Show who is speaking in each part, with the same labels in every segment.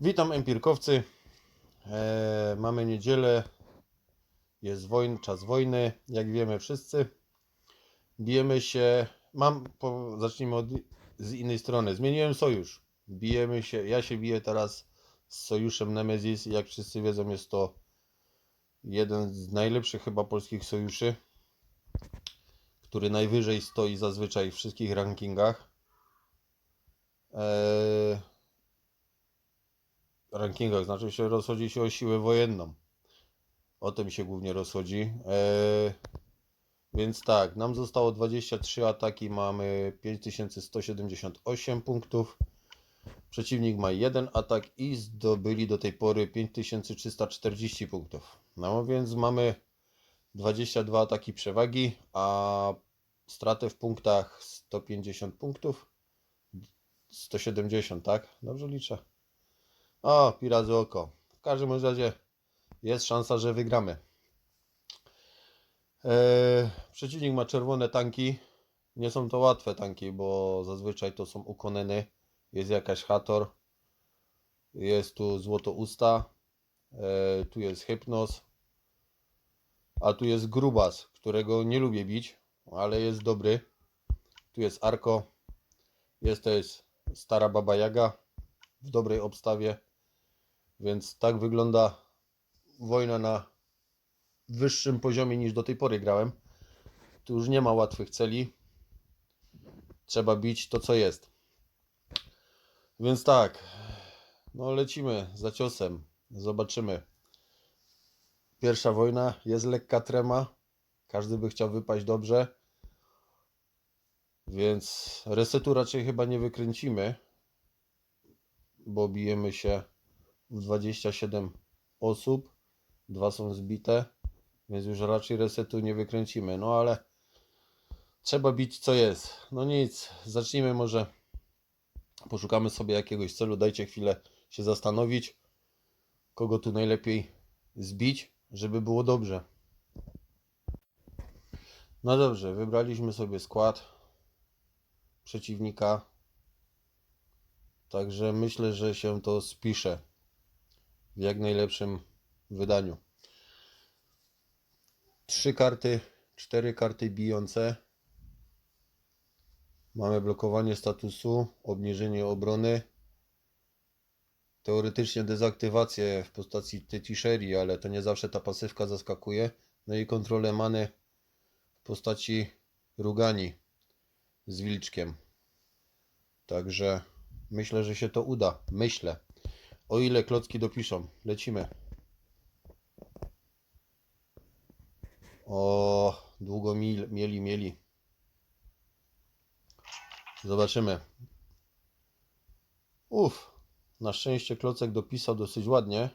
Speaker 1: Witam empirkowcy. E, mamy niedzielę. Jest wojn, czas wojny, jak wiemy wszyscy. Bijemy się. Mam. Po, zacznijmy od, z innej strony. Zmieniłem sojusz. Bijemy się. Ja się biję teraz z sojuszem Nemesis. Jak wszyscy wiedzą, jest to jeden z najlepszych chyba polskich sojuszy, który najwyżej stoi zazwyczaj w wszystkich rankingach. Eee, rankingach, znaczy się rozchodzi się o siłę wojenną. O tym się głównie rozchodzi. Eee, więc tak, nam zostało 23 ataki, mamy 5178 punktów. Przeciwnik ma jeden atak i zdobyli do tej pory 5340 punktów. No więc mamy 22 ataki przewagi, a stratę w punktach 150 punktów. 170, tak? Dobrze liczę. O, pi razy oko. W każdym razie jest szansa, że wygramy. Eee, przeciwnik ma czerwone tanki. Nie są to łatwe tanki, bo zazwyczaj to są ukoneny. Jest jakaś Hator. Jest tu Złoto Usta. Eee, tu jest Hypnos. A tu jest Grubas, którego nie lubię bić, ale jest dobry. Tu jest Arko. Jest to jest stara baba Jaga w dobrej obstawie. Więc tak wygląda wojna na wyższym poziomie niż do tej pory grałem. Tu już nie ma łatwych celi. Trzeba bić to, co jest. Więc tak, no lecimy za ciosem. Zobaczymy. Pierwsza wojna, jest lekka trema. Każdy by chciał wypaść dobrze. Więc resetu raczej chyba nie wykręcimy, bo bijemy się 27 osób. Dwa są zbite, więc już raczej resetu nie wykręcimy. No ale trzeba bić co jest. No nic, zacznijmy może. Poszukamy sobie jakiegoś celu. Dajcie chwilę się zastanowić, kogo tu najlepiej zbić, żeby było dobrze. No dobrze, wybraliśmy sobie skład przeciwnika. Także myślę, że się to spisze w jak najlepszym wydaniu. Trzy karty, cztery karty bijące. Mamy blokowanie statusu, obniżenie obrony. Teoretycznie dezaktywację w postaci Tetisherii, ale to nie zawsze ta pasywka zaskakuje. No i kontrolę many w postaci Rugani z wilczkiem. Także myślę, że się to uda. Myślę. O ile klocki dopiszą. Lecimy. O, długo mil, mieli, mieli. Zobaczymy. Uff, na szczęście klocek dopisał dosyć ładnie,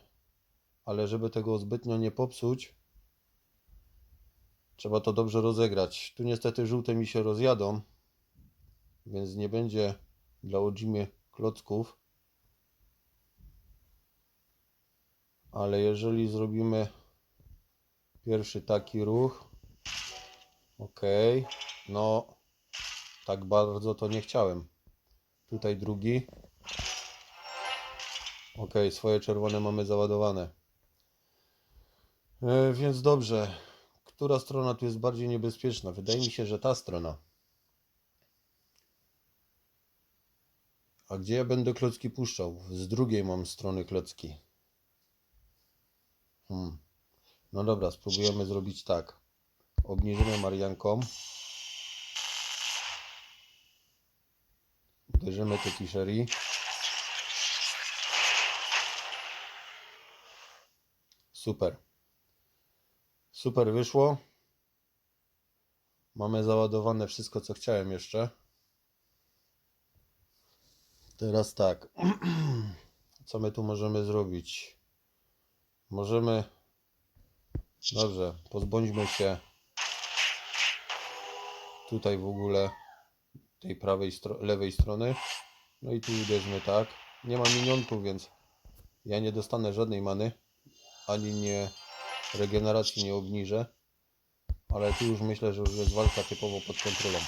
Speaker 1: ale żeby tego zbytnio nie popsuć, trzeba to dobrze rozegrać. Tu niestety żółte mi się rozjadą, więc nie będzie dla Ojimy klocków. Ale jeżeli zrobimy pierwszy taki ruch, ok, no tak bardzo to nie chciałem. Tutaj drugi. Ok, swoje czerwone mamy załadowane. E, więc dobrze. Która strona tu jest bardziej niebezpieczna? Wydaje mi się, że ta strona. A gdzie ja będę klocki puszczał? Z drugiej mam strony klocki. Hmm. No dobra, spróbujemy zrobić tak. Obniżymy Marianką. Uderzymy te t-shirty. Super. Super wyszło. Mamy załadowane wszystko, co chciałem jeszcze. Teraz tak. Co my tu możemy zrobić? Możemy. Dobrze, pozbądźmy się tutaj w ogóle tej prawej, stro- lewej strony. No i tu uderzmy tak. Nie ma minionków, więc ja nie dostanę żadnej many. Ani nie regeneracji nie obniżę. Ale tu już myślę, że już jest walka typowo pod kontrolą.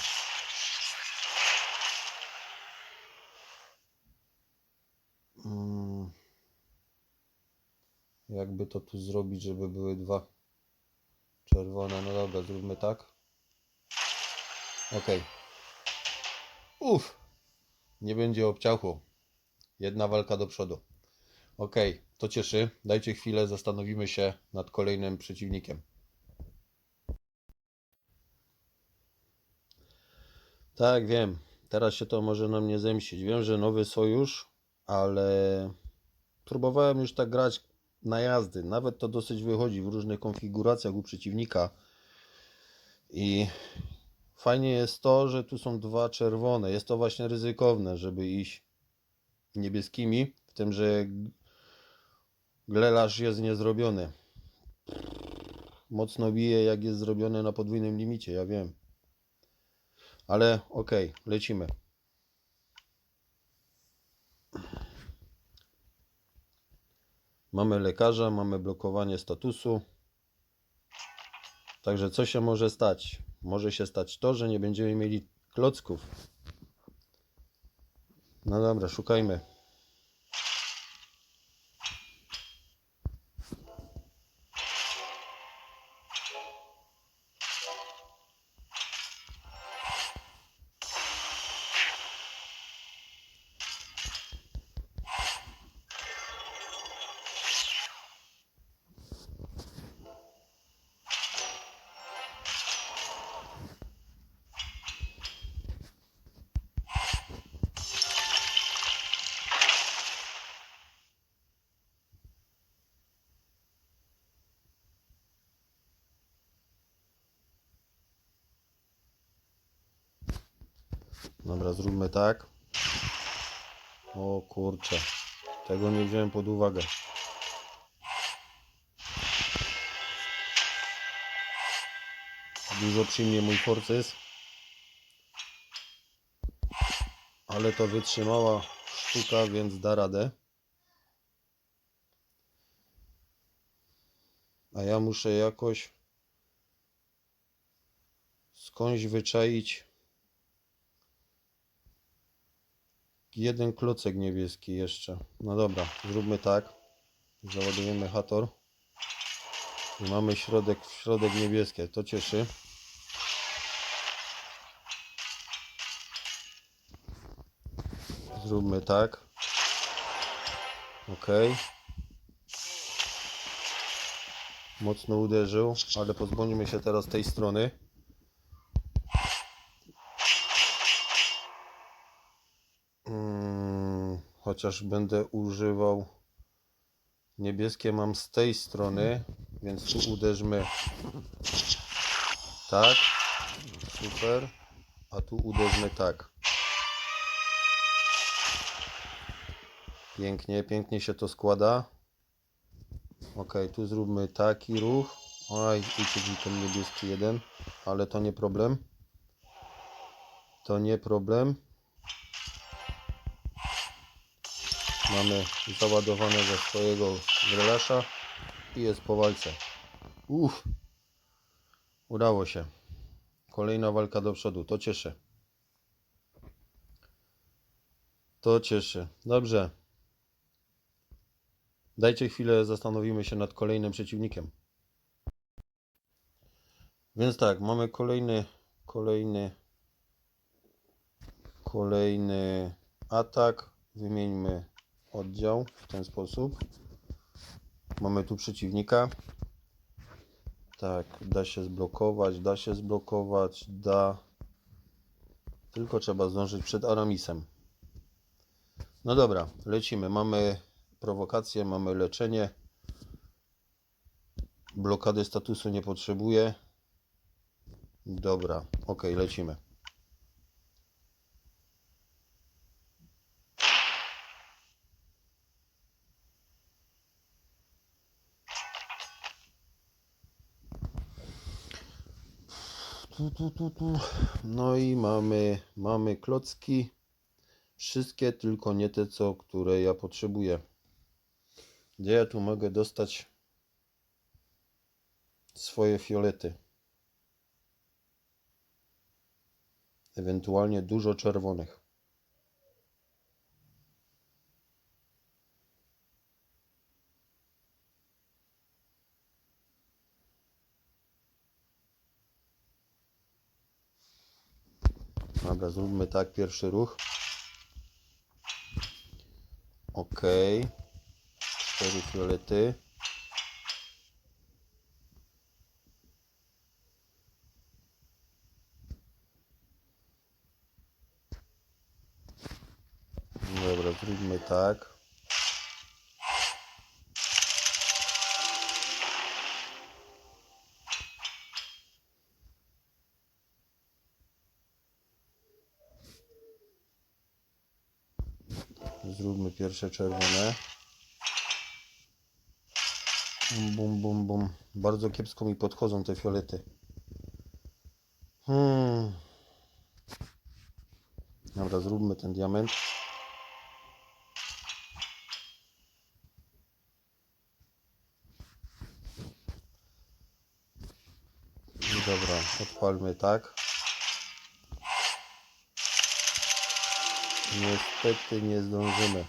Speaker 1: Jakby to tu zrobić, żeby były dwa czerwone. No dobra, zróbmy tak. Ok. Uff. Nie będzie obciachu. Jedna walka do przodu. Ok, to cieszy. Dajcie chwilę, zastanowimy się nad kolejnym przeciwnikiem. Tak, wiem. Teraz się to może na mnie zemścić. Wiem, że nowy sojusz, ale próbowałem już tak grać na jazdy. Nawet to dosyć wychodzi w różnych konfiguracjach u przeciwnika. I fajnie jest to, że tu są dwa czerwone. Jest to właśnie ryzykowne, żeby iść niebieskimi, w tym, że glelarz jest niezrobiony. Mocno bije, jak jest zrobione na podwójnym limicie, ja wiem. Ale okej, lecimy. Mamy lekarza, mamy blokowanie statusu. Także co się może stać? Może się stać to, że nie będziemy mieli klocków. No dobra, szukajmy. Dobra, zróbmy tak. O kurczę, tego nie wziąłem pod uwagę. Dużo przyjmie mój forcys. Ale to wytrzymała sztuka, więc da radę. A ja muszę jakoś skądś wyczaić jeden klocek niebieski jeszcze. No dobra, zróbmy tak. Załadujemy hator. I mamy środek, środek niebieskie. To cieszy. Zróbmy tak. Ok. Mocno uderzył, ale pozbądźmy się teraz tej strony. Chociaż będę używał niebieskie mam z tej strony, więc tu uderzmy tak, super, a tu uderzmy tak. Pięknie, pięknie się to składa. Ok, tu zróbmy taki ruch. Oj, uciekł mi ten niebieski jeden, ale to nie problem. To nie problem. Mamy załadowanego swojego grelasza i jest po walce. Uff, udało się. Kolejna walka do przodu, to cieszy. To cieszy. Dobrze. Dajcie chwilę, zastanowimy się nad kolejnym przeciwnikiem. Więc tak, mamy kolejny, kolejny, kolejny atak. Wymieńmy oddział w ten sposób. Mamy tu przeciwnika. Tak, da się zblokować, da się zblokować, da. Tylko trzeba zdążyć przed Aramisem. No dobra, lecimy. Mamy prowokację, mamy leczenie. Blokady statusu nie potrzebuję. Dobra, ok, lecimy. Tu, tu, tu. No i mamy, mamy klocki. Wszystkie, tylko nie te, co, które ja potrzebuję. Gdzie ja tu mogę dostać swoje fiolety? Ewentualnie dużo czerwonych. Dobra, zróbmy tak, pierwszy ruch. Ok. Cztery fiolety. Dobra, zróbmy tak. Zróbmy pierwsze czerwone. Bum, bum, bum. Bardzo kiepsko mi podchodzą te fiolety. Hmm. Dobra, zróbmy ten diament. Dobra, odpalmy tak. Niestety nie zdążymy.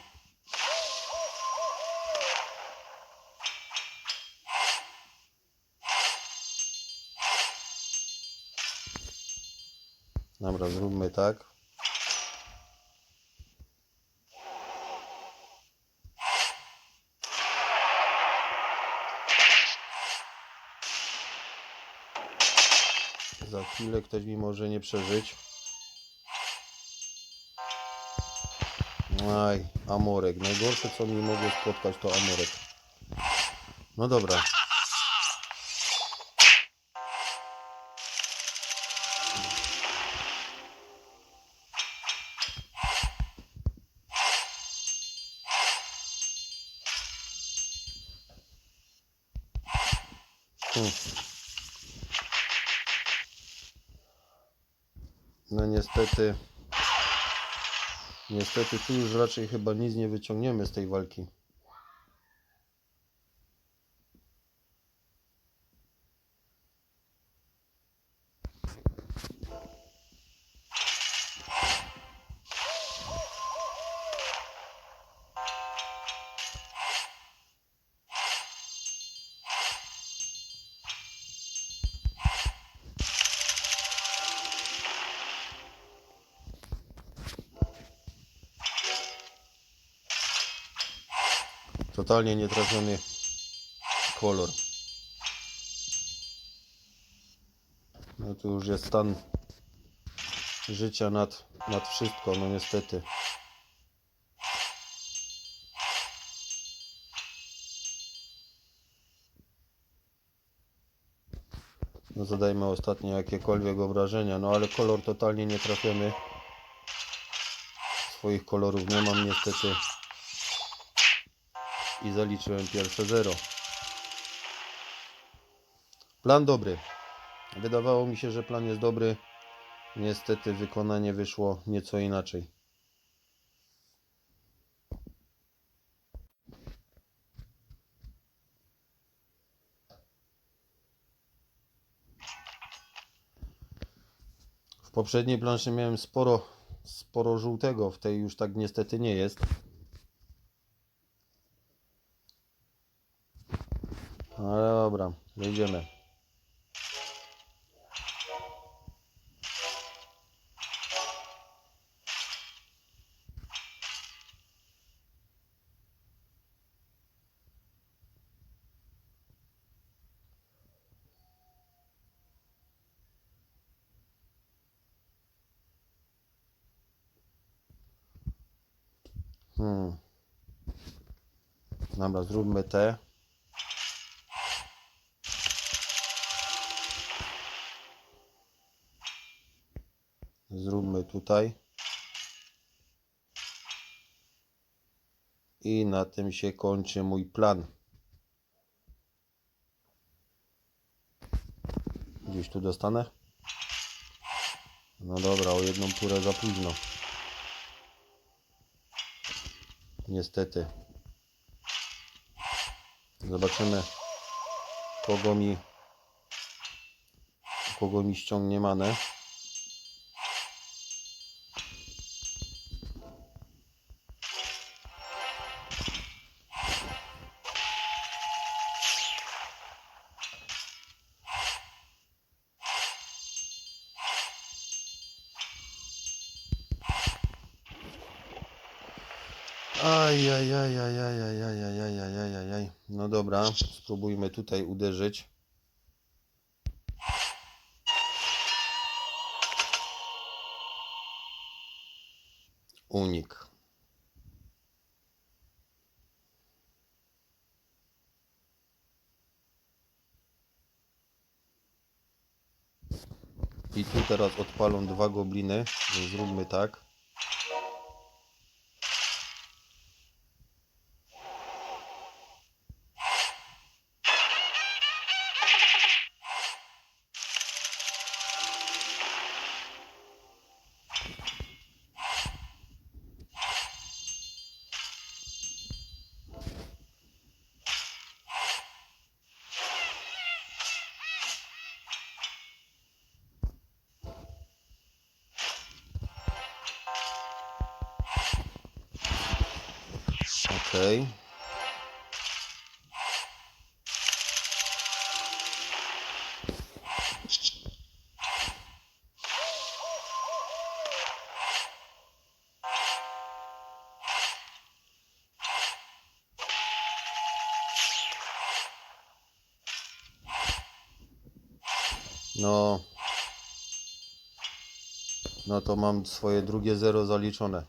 Speaker 1: Dobra, zróbmy tak. Za chwilę ktoś mi może nie przeżyć. Aj, Amorek. Najgorsze co mi mogło spotkać to Amorek. No dobra. Hmm. No niestety. Niestety tu już raczej chyba nic nie wyciągniemy z tej walki. Totalnie nietrafiony kolor. No tu już jest stan życia nad, nad wszystko, no niestety. No zadajmy ostatnie jakiekolwiek obrażenia, no ale kolor totalnie nietrafiony. Swoich kolorów nie mam niestety i zaliczyłem pierwsze zero. Plan dobry. Wydawało mi się, że plan jest dobry. Niestety wykonanie wyszło nieco inaczej. W poprzedniej planszy miałem sporo, sporo żółtego, w tej już tak niestety nie jest. Ale dobra, jedziemy. Hmm. Dobra, zróbmy te. Zróbmy tutaj. I na tym się kończy mój plan. Gdzieś tu dostanę? No dobra, o jedną turę za późno. Niestety. Zobaczymy, kogo mi, kogo mi ściągnie manę. Dobra, spróbujmy tutaj uderzyć. Unik. I tu teraz odpalą dwa gobliny, zróbmy tak. Okej. No. No to mam swoje drugie zero zaliczone.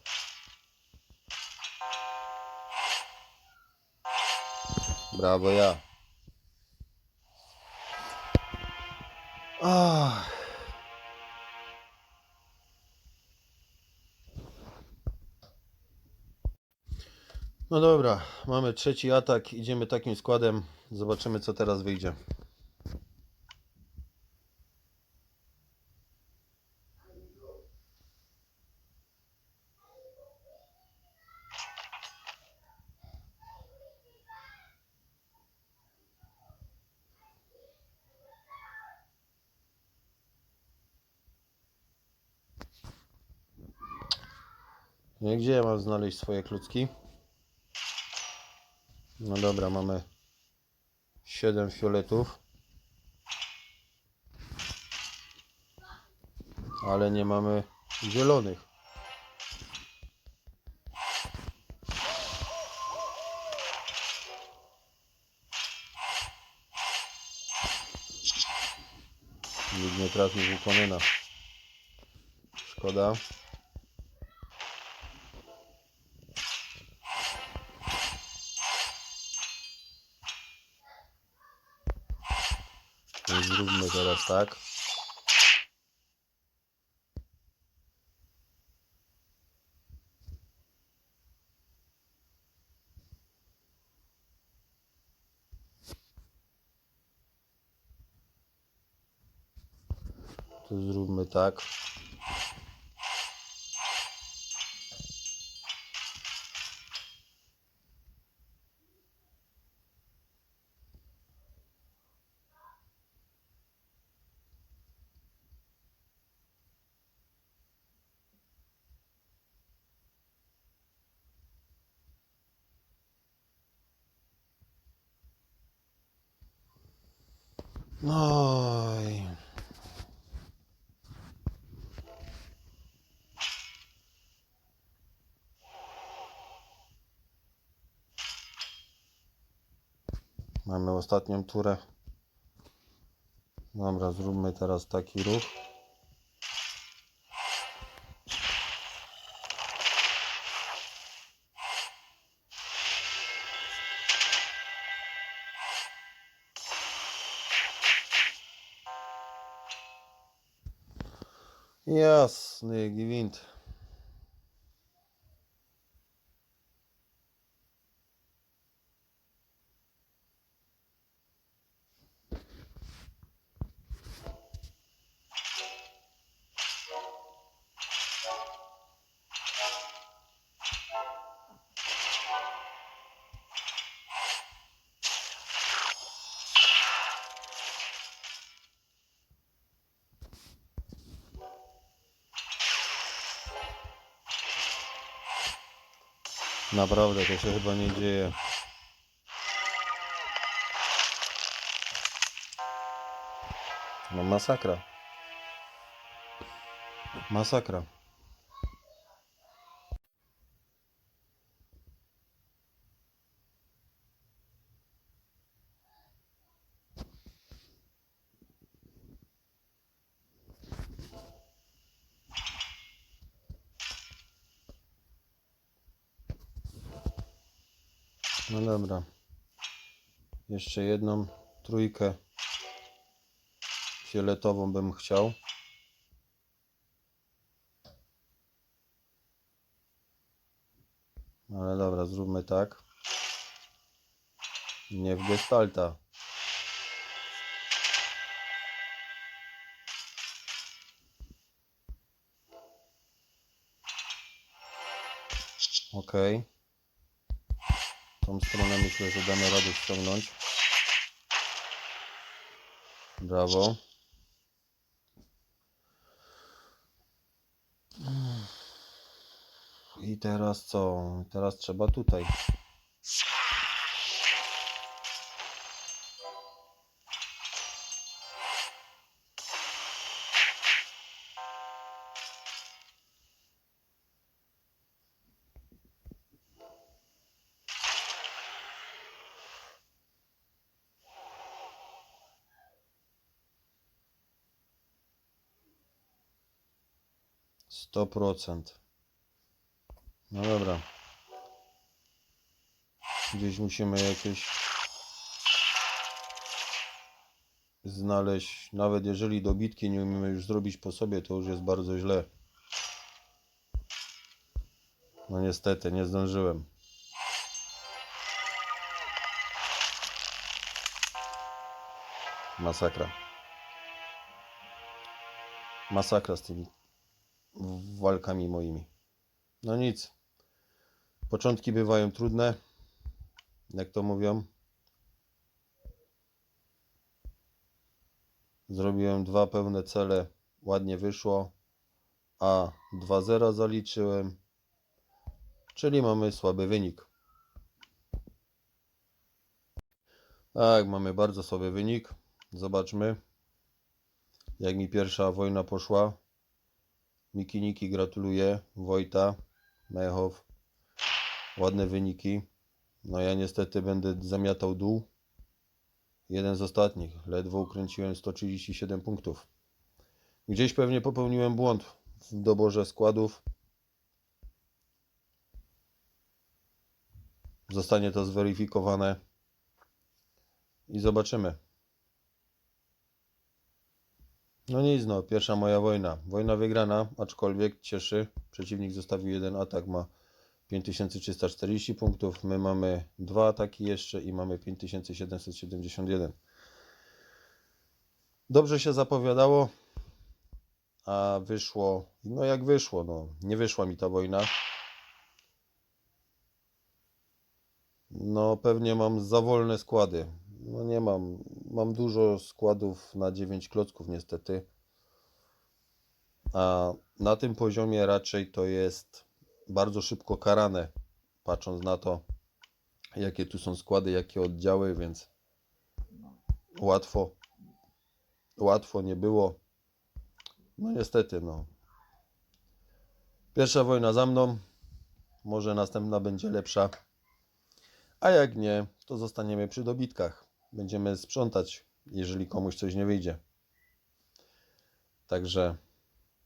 Speaker 1: Brawo ja. No dobra, mamy trzeci atak, idziemy takim składem, zobaczymy co teraz wyjdzie. Gdzie ja mam znaleźć swoje klucki? No dobra, mamy 7 fioletów. Ale nie mamy zielonych. Nikt nie trafił w Ukonena. Szkoda. Więc zróbmy teraz tak. Tu zróbmy tak. No i... Mamy ostatnią turę. Dobra, zróbmy teraz taki ruch. Ясный гвинт. Naprawdę to się chyba nie dzieje. No masakra. Masakra. No dobra. Jeszcze jedną trójkę fioletową bym chciał. Ale dobra, zróbmy tak. Nie w gestalta. Okej. Tą stronę myślę, że damy radę ściągnąć. Brawo. I teraz co? Teraz trzeba tutaj. Sto procent. No dobra. Gdzieś musimy jakieś znaleźć. Nawet jeżeli dobitki nie umiemy już zrobić po sobie, to już jest bardzo źle. No niestety, nie zdążyłem. Masakra. Masakra z tymi walkami moimi. No nic. Początki bywają trudne, jak to mówią. Zrobiłem dwa pełne cele, ładnie wyszło, a 2-0 zaliczyłem, czyli mamy słaby wynik. Tak, mamy bardzo słaby wynik. Zobaczmy, jak mi pierwsza wojna poszła. Miki Niki gratuluję, Wojta, Mechow, ładne wyniki. No ja niestety będę zamiatał dół. Jeden z ostatnich, ledwo ukręciłem 137 punktów. Gdzieś pewnie popełniłem błąd w doborze składów. Zostanie to zweryfikowane i zobaczymy. No nic, no, pierwsza moja wojna. Wojna wygrana, aczkolwiek cieszy. Przeciwnik zostawił jeden atak, ma 5340 punktów. My mamy dwa ataki jeszcze i mamy 5771. Dobrze się zapowiadało, a wyszło, no jak wyszło, no, nie wyszła mi ta wojna. No, pewnie mam za wolne składy. No nie mam. Mam dużo składów na 9 klocków niestety. A na tym poziomie raczej to jest bardzo szybko karane, patrząc na to, jakie tu są składy, jakie oddziały, więc łatwo, łatwo nie było. No niestety, no. Pierwsza wojna za mną, może następna będzie lepsza. A jak nie, to zostaniemy przy dobitkach. Będziemy sprzątać, jeżeli komuś coś nie wyjdzie. Także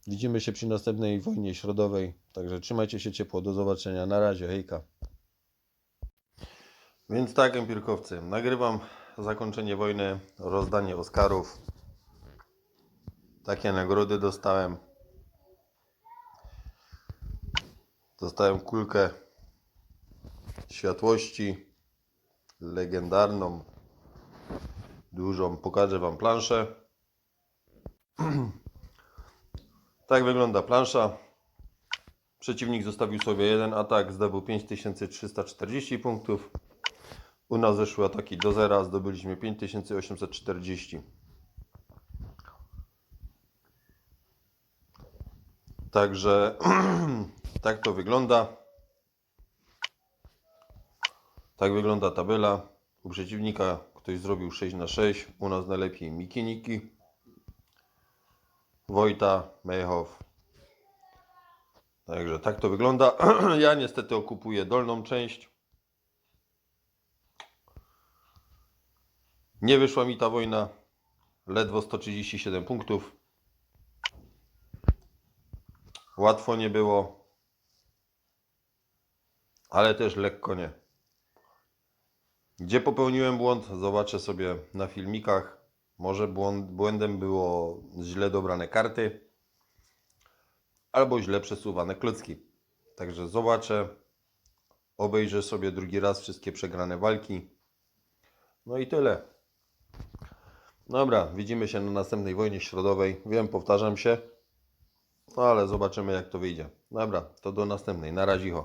Speaker 1: widzimy się przy następnej wojnie środowej. Także trzymajcie się ciepło. Do zobaczenia. Na razie. Hejka. Więc tak, empirkowcy. Nagrywam zakończenie wojny, rozdanie Oscarów. Takie nagrody dostałem. Dostałem kulkę światłości legendarną, dużą. Pokażę Wam planszę. tak wygląda plansza. Przeciwnik zostawił sobie jeden atak, zdobył 5340 punktów. U nas zeszły ataki do zera, zdobyliśmy 5840. Także tak to wygląda. Tak wygląda tabela. U przeciwnika ktoś zrobił 6 na 6 U nas najlepiej Miki Niki, Wojta, Mechow. Także tak to wygląda. ja niestety okupuję dolną część. Nie wyszła mi ta wojna. Ledwo 137 punktów. Łatwo nie było. Ale też lekko nie. Gdzie popełniłem błąd, zobaczę sobie na filmikach. Może błędem było źle dobrane karty, albo źle przesuwane klocki. Także zobaczę, obejrzę sobie drugi raz wszystkie przegrane walki. No i tyle. Dobra, widzimy się na następnej wojnie środowej. Wiem, powtarzam się, ale zobaczymy jak to wyjdzie. Dobra, to do następnej. Na razie.